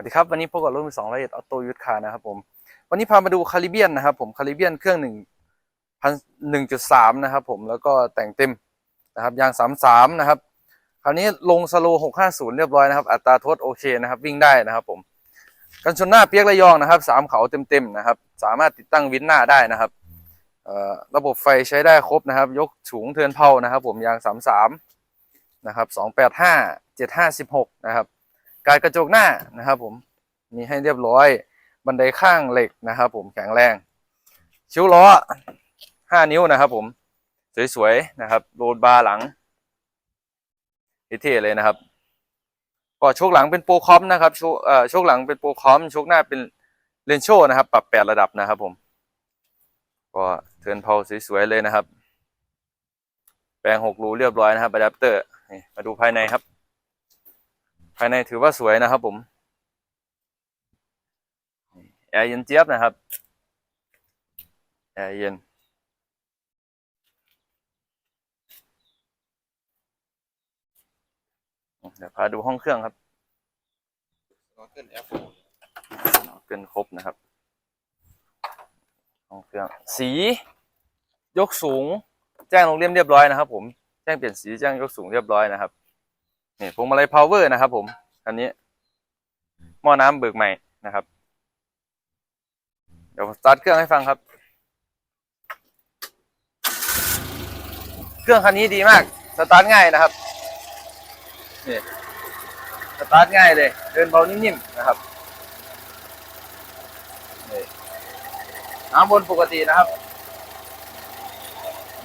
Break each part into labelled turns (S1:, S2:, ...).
S1: วัสดีครับวันนี้พบกับรถมือสองร้อยเอ็ดออโต้ยุทธคานะครับผมวันนี้พามาดูคาริเบียนนะครับผมคาริเบียนเครื่องหนึ่งพันหนึ่งจุดสามนะครับผมแล้วก็แต่งเต็มนะครับยางสามสามนะครับคราวนี้ลงสโลหกห้าศูนย์เรียบร้อยนะครับ อัตราโทษโอเคนะครับ วิ่งได้นะครับผมกันชนหน้าเปียกระยองนะครับสามเขาเต็มๆนะครับ สามารถติดตั้งวินหน้าได้นะครับระบบไฟใช้ได้ครบนะครับ ยกสูงเทินเผานะครับ ผมยางสามสามนะครับสองแปดห้าเจ็ดห้าสิบหกนะครับ การกระจกหน้านะครับผมมีให้เรียบร้อยบันไดข้างเหล็กนะครับ ผมแข็งแรง ชิ้วล้อห้านิ้วนะครับ ผมสวยๆนะครับโรดบาร์หลังเท่เลยนะครับก็โชคหลังเป็นโปรคอมนะครับโชคเอ่อโชคหลังเป็นโปรคอมโชคหน้าเป็นเลนโชนะครับ ปรับแปดระดับนะครับ ผม ก็เทินเพาสวยๆเลยนะครับ แปลงหกรูเรียบร้อยนะครับอะแดปเตอร์มาดูภายในครับ ภายในถือว่าสวยนะครับผมแอร์เย็นเจี๊ยบนะครับแอร์เย็นเดี๋ยวพาดูห้องเครื่องครับ
S2: เกินแอป
S1: เกินครบนะครับ ห้องเครื่อง สี ยกสูง แจ้งลงเลี่ยมเรียบร้อยนะครับ ผม แจ้งเปลี่ยนสีแจ้งยกสูงเรียบร้อยนะครับ นี่พวงมาลัยพาวเวอร์นะครับ ผมอันนี้หม้อน้ำเบิกใหม่นะครับ เดี๋ยวสตาร์ทเครื่องให้ฟังครับ เครื่องคันนี้ดีมาก สตาร์ทง่ายนะครับนี่สตาร์ทง่ายเลย เดินเบานิ่มๆนะครับน้ำวนปกตินะครับ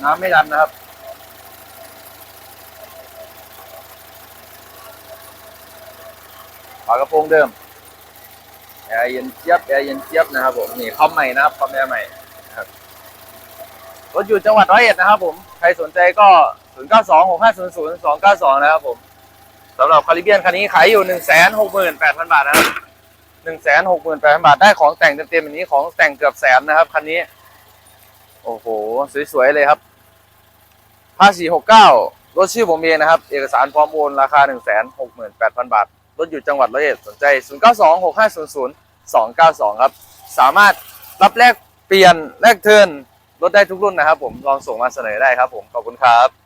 S1: น้ำไม่ดันนะครับ ฝากระโปรงเดิมแอร์เย็นเจี๊ยบแอร์เย็นเจี๊ยบนะครับผมนี่คอมใหม่นะครับคอมแอร์ใหม่นะครับรถอยู่จังหวัดร้อยเอ็ดนะครับผมใครสนใจก็0 9 2 6 5 0 0 2 9 2นย์ศูนย์สองเก้าสองนะครับผมสำหรับคาริเบียนคันนี้ขายอยู่1 6 8 0 0 0บาทนะครับ1 6 8 0 0 0บาทได้ของแต่งเต็มๆอย่างนี้ของแต่งเกือบแสนนะครับคันนี้ โอ้โห สวยๆเลยครับ5469รถชื่อผมเองนะครับ เอกสารพร้อมโอนราคา168,000บาท รถอยู่จังหวัดร้อยเอ็ดสนใจ 0926500292 ครับ สามารถรับแลกเปลี่ยนแลกเทินรถได้ทุกรุ่นนะครับผมลองส่งมาเสนอได้ครับผมขอบคุณครับ